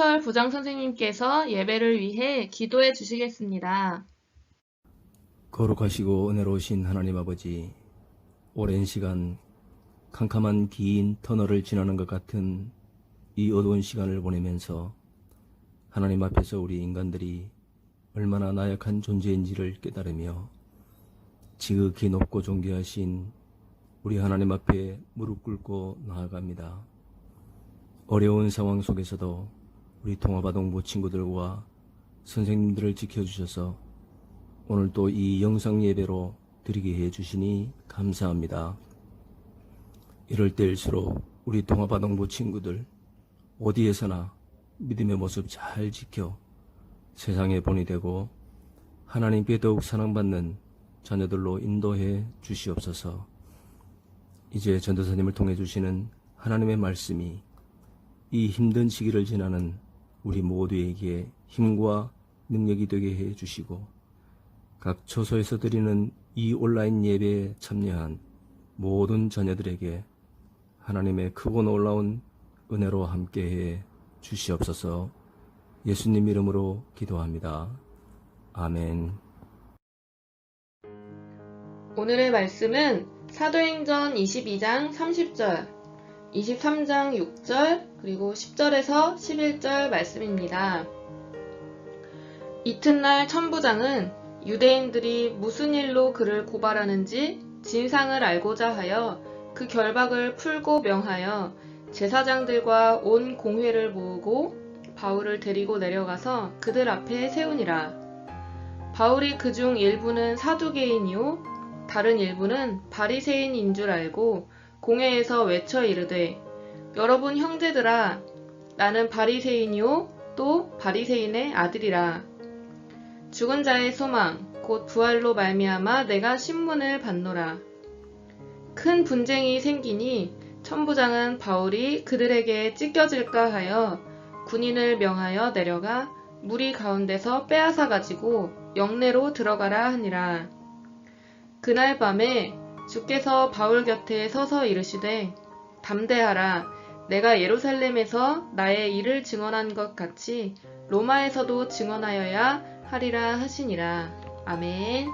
서진철 부장선생님께서 예배를 위해 기도해 주시겠습니다. 거룩하시고 은혜로우신 하나님 아버지, 오랜 시간 캄캄한 긴 터널을 지나는 것 같은 이 어두운 시간을 보내면서 하나님 앞에서 우리 인간들이 얼마나 나약한 존재인지를 깨달으며 지극히 높고 존귀하신 우리 하나님 앞에 무릎 꿇고 나아갑니다. 어려운 상황 속에서도 우리 통화바동부 친구들과 선생님들을 지켜주셔서 오늘 또이 영상 예배로 드리게 해 주시니 감사합니다. 이럴 때일수록 우리 동아바동부 친구들 어디에서나 믿음의 모습 잘 지켜 세상에 본이 되고 하나님께 더욱 사랑받는 자녀들로 인도해 주시옵소서. 이제 전도사님을 통해 주시는 하나님의 말씀이 이 힘든 시기를 지나는 우리 모두에게 힘과 능력이 되게 해 주시고 각 처소에서 드리는 이 온라인 예배에 참여한 모든 자녀들에게 하나님의 크고 놀라운 은혜로 함께해 주시옵소서 예수님 이름으로 기도합니다. 아멘. 오늘의 말씀은 사도행전 22장 30절, 23장 6절, 그리고 10절에서 11절 말씀입니다. 이튿날 천부장은 유대인들이 무슨 일로 그를 고발하는지 진상을 알고자 하여 그 결박을 풀고 명하여 제사장들과 온 공회를 모으고 바울을 데리고 내려가서 그들 앞에 세우니라. 바울이 그 중 일부는 사두개인이요 다른 일부는 바리새인인 줄 알고 공회에서 외쳐 이르되 여러분 형제들아 나는 바리새인이요 또 바리새인의 아들이라 죽은 자의 소망 곧 부활로 말미암아 내가 신문을 받노라 큰 분쟁이 생기니 천부장은 바울이 그들에게 찢겨질까 하여 군인을 명하여 내려가 무리 가운데서 빼앗아 가지고 영내로 들어가라 하니라. 그날 밤에 주께서 바울 곁에 서서 이르시되 담대하라. 내가 예루살렘에서 나의 일을 증언한 것 같이 로마에서도 증언하여야 하리라 하시니라. 아멘.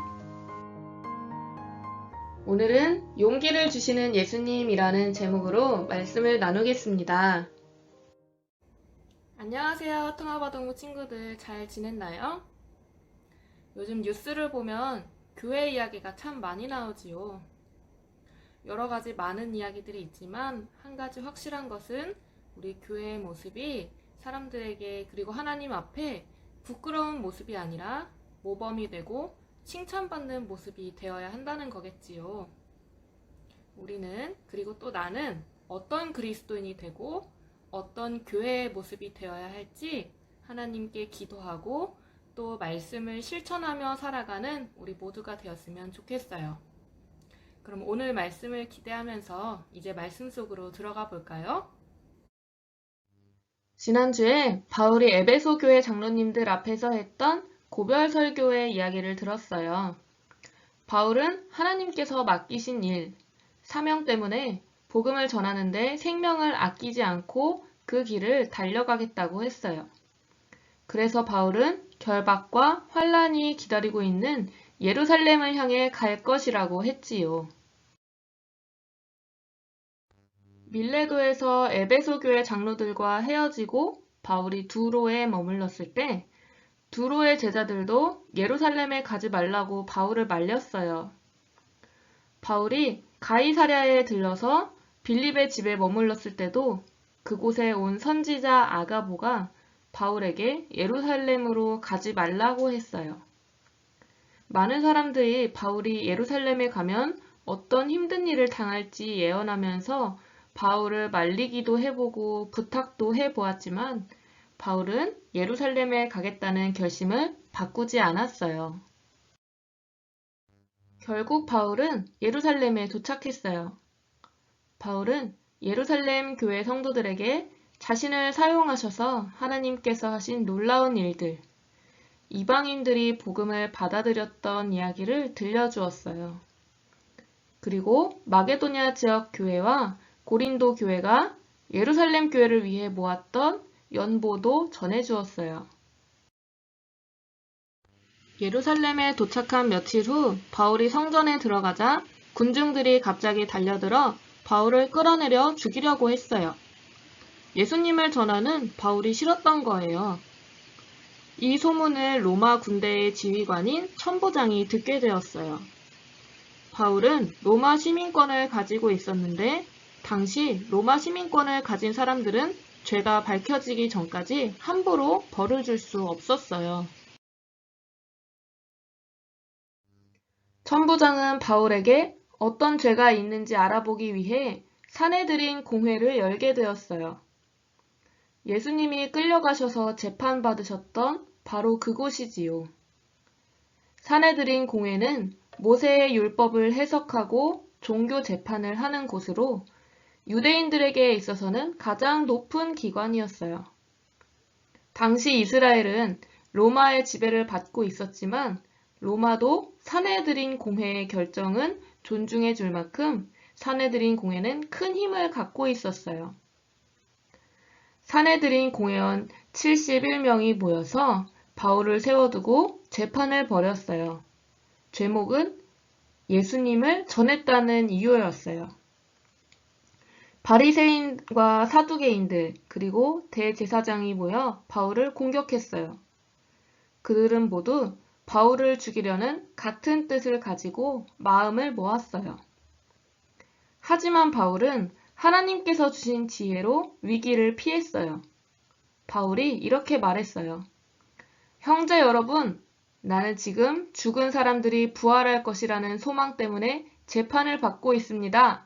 오늘은 용기를 주시는 예수님이라는 제목으로 말씀을 나누겠습니다. 안녕하세요. 통합아동부 친구들 잘 지냈나요? 요즘 뉴스를 보면 교회 이야기가 참 많이 나오지요. 여러 가지 많은 이야기들이 있지만 한 가지 확실한 것은 우리 교회의 모습이 사람들에게 그리고 하나님 앞에 부끄러운 모습이 아니라 모범이 되고 칭찬받는 모습이 되어야 한다는 거겠지요. 우리는 그리고 또 나는 어떤 그리스도인이 되고 어떤 교회의 모습이 되어야 할지 하나님께 기도하고 또 말씀을 실천하며 살아가는 우리 모두가 되었으면 좋겠어요. 그럼 오늘 말씀을 기대하면서 이제 말씀 속으로 들어가 볼까요? 지난주에 바울이 에베소 교회 장로님들 앞에서 했던 고별 설교의 이야기를 들었어요. 바울은 하나님께서 맡기신 일, 사명 때문에 복음을 전하는데 생명을 아끼지 않고 그 길을 달려가겠다고 했어요. 그래서 바울은 결박과 환란이 기다리고 있는 예루살렘을 향해 갈 것이라고 했지요. 밀레도에서 에베소 교회 장로들과 헤어지고 바울이 두로에 머물렀을 때 두로의 제자들도 예루살렘에 가지 말라고 바울을 말렸어요. 바울이 가이사랴에 들러서 빌립의 집에 머물렀을 때도 그곳에 온 선지자 아가보가 바울에게 예루살렘으로 가지 말라고 했어요. 많은 사람들이 바울이 예루살렘에 가면 어떤 힘든 일을 당할지 예언하면서 바울을 말리기도 해보고 부탁도 해보았지만 바울은 예루살렘에 가겠다는 결심을 바꾸지 않았어요. 결국 바울은 예루살렘에 도착했어요. 바울은 예루살렘 교회 성도들에게 자신을 사용하셔서 하나님께서 하신 놀라운 일들, 이방인들이 복음을 받아들였던 이야기를 들려주었어요. 그리고 마게도냐 지역 교회와 고린도 교회가 예루살렘 교회를 위해 모았던 연보도 전해주었어요. 예루살렘에 도착한 며칠 후 바울이 성전에 들어가자 군중들이 갑자기 달려들어 바울을 끌어내려 죽이려고 했어요. 예수님을 전하는 바울이 싫었던 거예요. 이 소문을 로마 군대의 지휘관인 천부장이 듣게 되었어요. 바울은 로마 시민권을 가지고 있었는데 당시 로마 시민권을 가진 사람들은 죄가 밝혀지기 전까지 함부로 벌을 줄 수 없었어요. 천부장은 바울에게 어떤 죄가 있는지 알아보기 위해 사내들인 공회를 열게 되었어요. 예수님이 끌려가셔서 재판받으셨던 바로 그곳이지요. 사내들인 공회는 모세의 율법을 해석하고 종교 재판을 하는 곳으로 유대인들에게 있어서는 가장 높은 기관이었어요. 당시 이스라엘은 로마의 지배를 받고 있었지만 로마도 사내들인 공회의 결정은 존중해 줄 만큼 사내들인 공회는 큰 힘을 갖고 있었어요. 사내들인 공회원 71명이 모여서 바울을 세워두고 재판을 벌였어요. 제목은 예수님을 전했다는 이유였어요. 바리새인과 사두개인들 그리고 대제사장이 모여 바울을 공격했어요. 그들은 모두 바울을 죽이려는 같은 뜻을 가지고 마음을 모았어요. 하지만 바울은 하나님께서 주신 지혜로 위기를 피했어요. 바울이 이렇게 말했어요. 형제 여러분, 나는 지금 죽은 사람들이 부활할 것이라는 소망 때문에 재판을 받고 있습니다.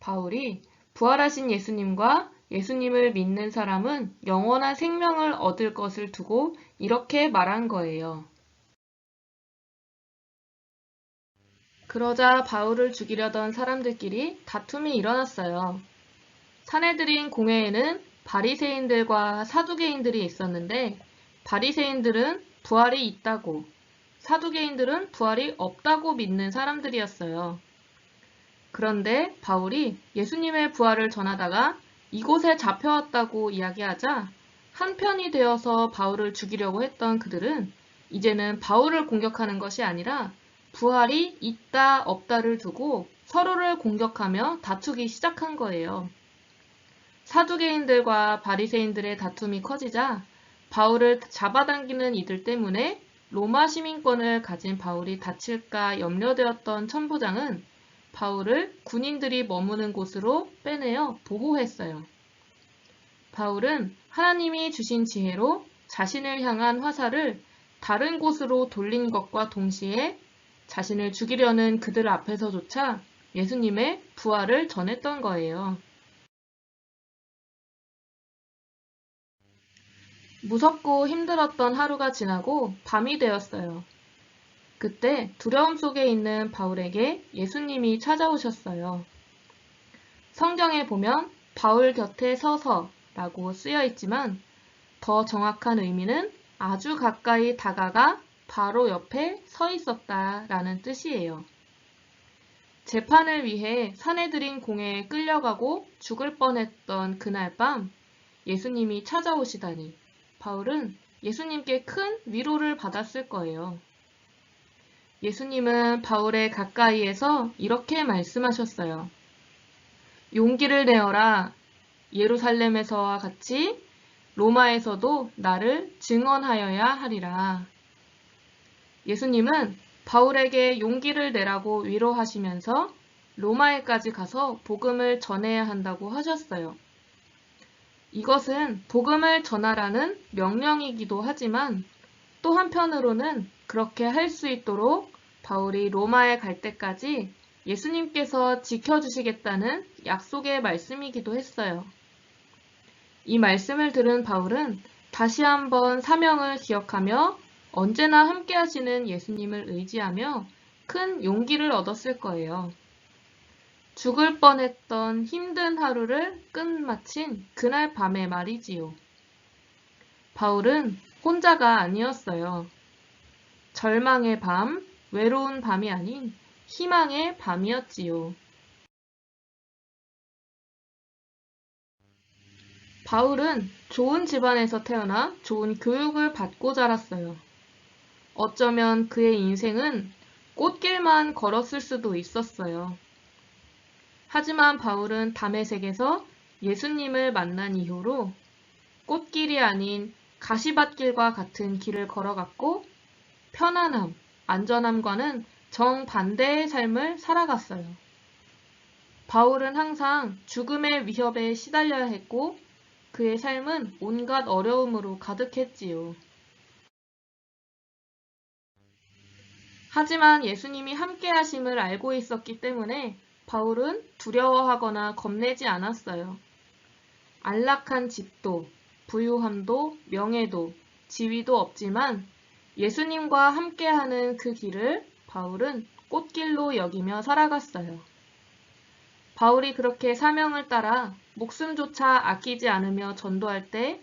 바울이 부활하신 예수님과 예수님을 믿는 사람은 영원한 생명을 얻을 것을 두고 이렇게 말한 거예요. 그러자 바울을 죽이려던 사람들끼리 다툼이 일어났어요. 사내들인 공회에는 바리새인들과 사두개인들이 있었는데 바리새인들은 부활이 있다고 사두개인들은 부활이 없다고 믿는 사람들이었어요. 그런데 바울이 예수님의 부활을 전하다가 이곳에 잡혀왔다고 이야기하자 한편이 되어서 바울을 죽이려고 했던 그들은 이제는 바울을 공격하는 것이 아니라 부활이 있다 없다를 두고 서로를 공격하며 다투기 시작한 거예요. 사두개인들과 바리새인들의 다툼이 커지자 바울을 잡아당기는 이들 때문에 로마 시민권을 가진 바울이 다칠까 염려되었던 천부장은 바울을 군인들이 머무는 곳으로 빼내어 보호했어요. 바울은 하나님이 주신 지혜로 자신을 향한 화살을 다른 곳으로 돌린 것과 동시에 자신을 죽이려는 그들 앞에서조차 예수님의 부활을 전했던 거예요. 무섭고 힘들었던 하루가 지나고 밤이 되었어요. 그때 두려움 속에 있는 바울에게 예수님이 찾아오셨어요. 성경에 보면 바울 곁에 서서 라고 쓰여 있지만 더 정확한 의미는 아주 가까이 다가가 바로 옆에 서 있었다 라는 뜻이에요. 재판을 위해 사내들인 공회에 끌려가고 죽을 뻔했던 그날 밤 예수님이 찾아오시다니 바울은 예수님께 큰 위로를 받았을 거예요. 예수님은 바울의 가까이에서 이렇게 말씀하셨어요. 용기를 내어라. 예루살렘에서와 같이 로마에서도 나를 증언하여야 하리라. 예수님은 바울에게 용기를 내라고 위로하시면서 로마에까지 가서 복음을 전해야 한다고 하셨어요. 이것은 복음을 전하라는 명령이기도 하지만 또 한편으로는 그렇게 할 수 있도록 바울이 로마에 갈 때까지 예수님께서 지켜주시겠다는 약속의 말씀이기도 했어요. 이 말씀을 들은 바울은 다시 한번 사명을 기억하며 언제나 함께 하시는 예수님을 의지하며 큰 용기를 얻었을 거예요. 죽을 뻔했던 힘든 하루를 끝마친 그날 밤의 말이지요. 바울은 혼자가 아니었어요. 절망의 밤, 외로운 밤이 아닌 희망의 밤이었지요. 바울은 좋은 집안에서 태어나 좋은 교육을 받고 자랐어요. 어쩌면 그의 인생은 꽃길만 걸었을 수도 있었어요. 하지만 바울은 담에색에서 예수님을 만난 이후로 꽃길이 아닌 가시밭길과 같은 길을 걸어갔고 편안함, 안전함과는 정반대의 삶을 살아갔어요. 바울은 항상 죽음의 위협에 시달려야 했고 그의 삶은 온갖 어려움으로 가득했지요. 하지만 예수님이 함께 하심을 알고 있었기 때문에 바울은 두려워하거나 겁내지 않았어요. 안락한 집도, 부유함도, 명예도, 지위도 없지만 예수님과 함께하는 그 길을 바울은 꽃길로 여기며 살아갔어요. 바울이 그렇게 사명을 따라 목숨조차 아끼지 않으며 전도할 때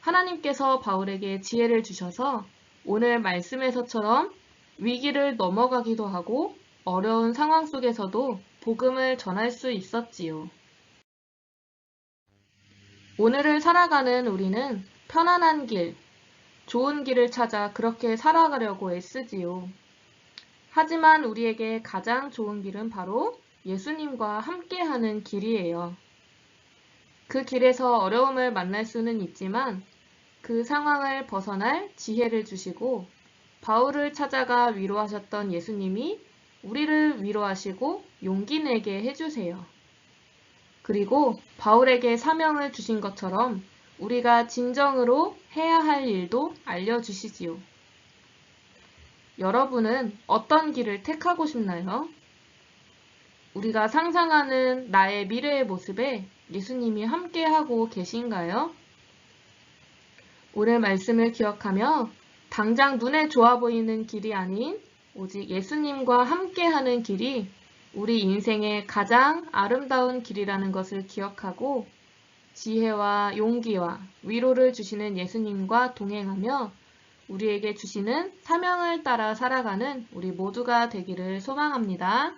하나님께서 바울에게 지혜를 주셔서 오늘 말씀에서처럼 위기를 넘어가기도 하고 어려운 상황 속에서도 복음을 전할 수 있었지요. 오늘을 살아가는 우리는 편안한 길, 좋은 길을 찾아 그렇게 살아가려고 애쓰지요. 하지만 우리에게 가장 좋은 길은 바로 예수님과 함께하는 길이에요. 그 길에서 어려움을 만날 수는 있지만 그 상황을 벗어날 지혜를 주시고 바울을 찾아가 위로하셨던 예수님이 우리를 위로하시고 용기 내게 해주세요. 그리고 바울에게 사명을 주신 것처럼 우리가 진정으로 해야 할 일도 알려주시지요. 여러분은 어떤 길을 택하고 싶나요? 우리가 상상하는 나의 미래의 모습에 예수님이 함께하고 계신가요? 오늘 말씀을 기억하며 당장 눈에 좋아 보이는 길이 아닌 오직 예수님과 함께하는 길이 우리 인생의 가장 아름다운 길이라는 것을 기억하고 지혜와 용기와 위로를 주시는 예수님과 동행하며 우리에게 주시는 사명을 따라 살아가는 우리 모두가 되기를 소망합니다.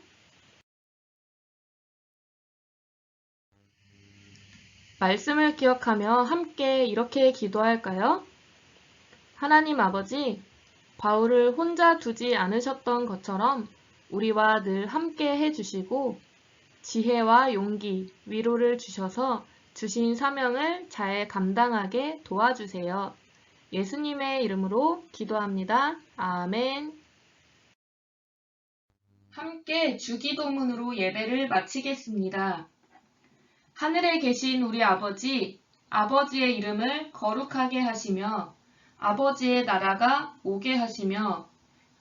말씀을 기억하며 함께 이렇게 기도할까요? 하나님 아버지, 바울을 혼자 두지 않으셨던 것처럼 우리와 늘 함께 해주시고 지혜와 용기, 위로를 주셔서 주신 사명을 잘 감당하게 도와주세요. 예수님의 이름으로 기도합니다. 아멘. 함께 주기도문으로 예배를 마치겠습니다. 하늘에 계신 우리 아버지, 아버지의 이름을 거룩하게 하시며 아버지의 나라가 오게 하시며